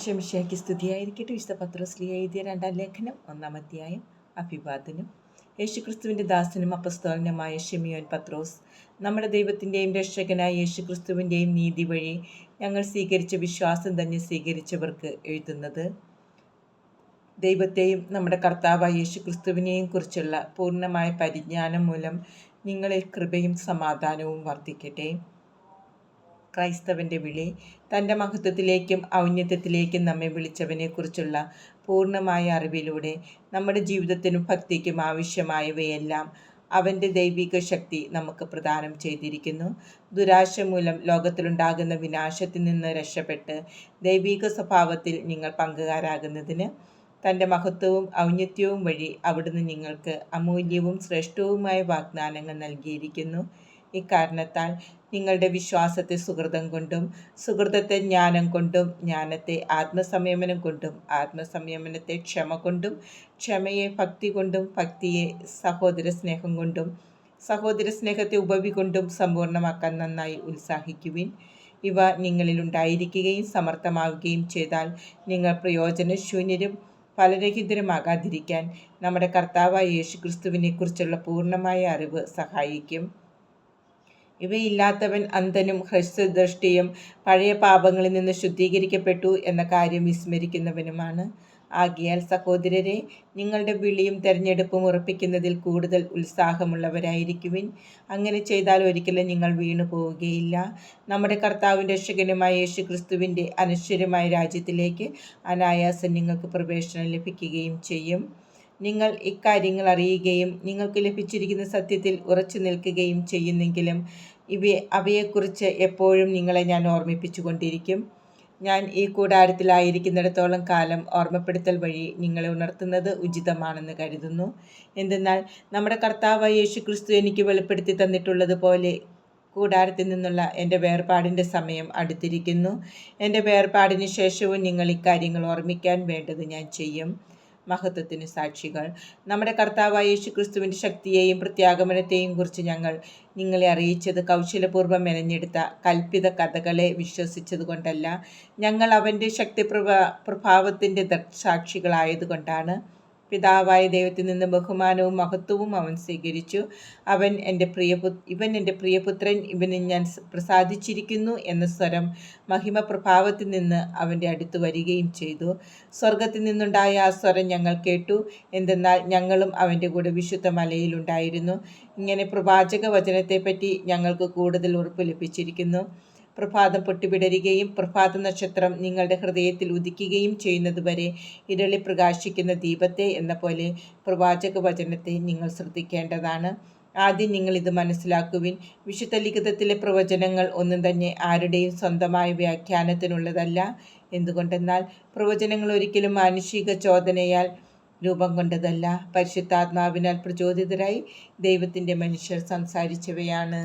ക്ഷമിഷയ്ക്ക് സ്തുതിയായിരിക്കട്ടെ. വിശുദ്ധ പത്രോസ്ലി എഴുതിയ രണ്ടാം ലേഖനം ഒന്നാം അധ്യായം അഭിവാദനം. യേശുക്രിസ്തുവിന്റെ ദാസനും അപ്പസ്തോലനുമായ ഷെമിയോൻ പത്രോസ് നമ്മുടെ ദൈവത്തിന്റെയും രക്ഷകനായ യേശുക്രിസ്തുവിന്റെയും നീതി വഴി ഞങ്ങൾ സ്വീകരിച്ച വിശ്വാസം തന്നെ സ്വീകരിച്ചവർക്ക് എഴുതുന്നത്. ദൈവത്തെയും നമ്മുടെ കർത്താവായ യേശുക്രിസ്തുവിനെയും കുറിച്ചുള്ള പൂർണമായ പരിജ്ഞാനം മൂലം നിങ്ങളിൽ കൃപയും സമാധാനവും വർദ്ധിക്കട്ടെ. ക്രൈസ്തവന്റെ വിളി തന്റെ മഹത്വത്തിലേക്കും ഔന്നത്യത്തിലേക്കും നമ്മെ വിളിച്ചവനെക്കുറിച്ചുള്ള പൂർണമായ അറിവിലൂടെ നമ്മുടെ ജീവിതത്തിനും ഭക്തിക്കും ആവശ്യമായവയെല്ലാം അവന്റെ ദൈവിക ശക്തി നമുക്ക് പ്രദാനം ചെയ്തിരിക്കുന്നു. ദുരാശ മൂലം ലോകത്തിലുണ്ടാകുന്ന വിനാശത്തിൽ നിന്ന് രക്ഷപ്പെട്ട് ദൈവിക സ്വഭാവത്തിൽ നിങ്ങൾ പങ്കുകാരാകുന്നതിന് തന്റെ മഹത്വവും ഔന്നത്യവും വഴി അവിടുന്ന് നിങ്ങൾക്ക് അമൂല്യവും ശ്രേഷ്ഠവുമായ വാഗ്ദാനങ്ങൾ നൽകിയിരിക്കുന്നു. ഇക്കാരണത്താൽ നിങ്ങളുടെ വിശ്വാസത്തെ സുഹൃതം കൊണ്ടും സുഹൃതത്തെ ജ്ഞാനം കൊണ്ടും ജ്ഞാനത്തെ ആത്മസംയമനം കൊണ്ടും ആത്മസംയമനത്തെ ക്ഷമ കൊണ്ടും ക്ഷമയെ ഭക്തി കൊണ്ടും ഭക്തിയെ സഹോദര സ്നേഹം കൊണ്ടും സഹോദര സ്നേഹത്തെ ഉപവി കൊണ്ടും സമ്പൂർണമാക്കാൻ നന്നായി ഉത്സാഹിക്കുവിൻ. ഇവ നിങ്ങളിൽ ഉണ്ടായിരിക്കുകയും സമർത്ഥമാവുകയും ചെയ്താൽ നിങ്ങൾ പ്രയോജനശൂന്യരും ഫലരഹിതരുമാകാതിരിക്കാൻ നമ്മുടെ കർത്താവായ യേശുക്രിസ്തുവിനെക്കുറിച്ചുള്ള പൂർണമായ അറിവ് സഹായിക്കും. ഇവയില്ലാത്തവൻ അന്ധനും ഹ്രസ്വദൃഷ്ടിയും പഴയ പാപങ്ങളിൽ നിന്ന് ശുദ്ധീകരിക്കപ്പെട്ടു എന്ന കാര്യം വിസ്മരിക്കുന്നവനുമാണ്. ആകിയാൽ സഹോദരരെ നിങ്ങളുടെ വിളിയും തെരഞ്ഞെടുപ്പും ഉറപ്പിക്കുന്നതിൽ കൂടുതൽ ഉത്സാഹമുള്ളവരായിരിക്കുവിൻ. അങ്ങനെ ചെയ്താൽ ഒരിക്കലും നിങ്ങൾ വീണു പോവുകയില്ല. നമ്മുടെ കർത്താവിന്റെ രക്ഷകനുമായ യേശു ക്രിസ്തുവിന്റെ അനശ്വരമായ രാജ്യത്തിലേക്ക് അനായാസം നിങ്ങൾക്ക് പ്രവേശനം ലഭിക്കുകയും ചെയ്യും. നിങ്ങൾ ഇക്കാര്യങ്ങൾ അറിയുകയും നിങ്ങൾക്ക് ലഭിച്ചിരിക്കുന്ന സത്യത്തിൽ ഉറച്ചു നിൽക്കുകയും ചെയ്യുന്നെങ്കിലും ഇവയെ അവയെക്കുറിച്ച് എപ്പോഴും നിങ്ങളെ ഞാൻ ഓർമ്മിപ്പിച്ചു കൊണ്ടിരിക്കും ഞാൻ ഈ കൂടാരത്തിലായിരിക്കുന്നിടത്തോളം കാലം ഓർമ്മപ്പെടുത്തൽ വഴി നിങ്ങളെ ഉണർത്തുന്നത് ഉചിതമാണെന്ന് കരുതുന്നു. എന്തെന്നാൽ നമ്മുടെ കർത്താവ് യേശു ക്രിസ്തു എനിക്ക് വെളിപ്പെടുത്തി തന്നിട്ടുള്ളതുപോലെ കൂടാരത്തിൽ നിന്നുള്ള എന്റെ വേർപാടിന്റെ സമയം അടുത്തിരിക്കുന്നു. എന്റെ വേർപാടിന് ശേഷവും നിങ്ങൾ ഇക്കാര്യങ്ങൾ ഓർമ്മിക്കാൻ വേണ്ടത് ഞാൻ ചെയ്യും. മഹത്വത്തിന് സാക്ഷികൾ. നമ്മുടെ കർത്താവായ യേശു ക്രിസ്തുവിന്റെ ശക്തിയെയും പ്രത്യാഗമനത്തെയും കുറിച്ച് ഞങ്ങൾ നിങ്ങളെ അറിയിച്ചത് കൗശലപൂർവം മെനഞ്ഞെടുത്ത കൽപ്പിത കഥകളെ വിശ്വസിച്ചതുകൊണ്ടല്ല ഞങ്ങൾ അവന്റെ ശക്തി പ്രഭാ പ്രഭാവത്തിന്റെ സാക്ഷികളായതുകൊണ്ടാണ് പിതാവായ ദൈവത്തിൽ നിന്ന് ബഹുമാനവും മഹത്വവും അവൻ സ്വീകരിച്ചു. അവൻ എന്റെ പ്രിയപു ഇവൻ എന്റെ പ്രിയപുത്രൻ ഇവന് ഞാൻ പ്രസാദിച്ചിരിക്കുന്നു എന്ന സ്വരം മഹിമ പ്രഭാവത്തിൽ നിന്ന് അവന്റെ അടുത്ത് വരികയും ചെയ്തു. സ്വർഗത്തിൽ നിന്നുണ്ടായ ആ സ്വരം ഞങ്ങൾ കേട്ടു. എന്തെന്നാൽ ഞങ്ങളും അവന്റെ കൂടെ വിശുദ്ധ മലയിലുണ്ടായിരുന്നു ഇങ്ങനെ പ്രവാചക വചനത്തെപ്പറ്റി ഞങ്ങൾക്ക് കൂടുതൽ ഉറപ്പ് ലഭിച്ചിരിക്കുന്നു. പ്രഭാതം പൊട്ടിവിടരുകയും പ്രഭാത നക്ഷത്രം നിങ്ങളുടെ ഹൃദയത്തിൽ ഉദിക്കുകയും ചെയ്യുന്നതുവരെ ഇരളി പ്രകാശിക്കുന്ന ദീപത്തെ എന്ന പോലെ പ്രവാചക വചനത്തെ നിങ്ങൾ ശ്രദ്ധിക്കേണ്ടതാണ്. ആദ്യം നിങ്ങൾ ഇത് മനസ്സിലാക്കുവിൻ. വിശുദ്ധ ലിഖിതത്തിലെ പ്രവചനങ്ങൾ ഒന്നും തന്നെ ആരുടെയും സ്വന്തമായ വ്യാഖ്യാനത്തിനുള്ളതല്ല. എന്തുകൊണ്ടെന്നാൽ പ്രവചനങ്ങൾ ഒരിക്കലും മാനുഷിക ചോദനയാൽ രൂപം കൊണ്ടതല്ല. പരിശുദ്ധാത്മാവിനാൽ പ്രചോദിതരായി ദൈവത്തിന്റെ മനുഷ്യർ സംസാരിച്ചവയാണ്.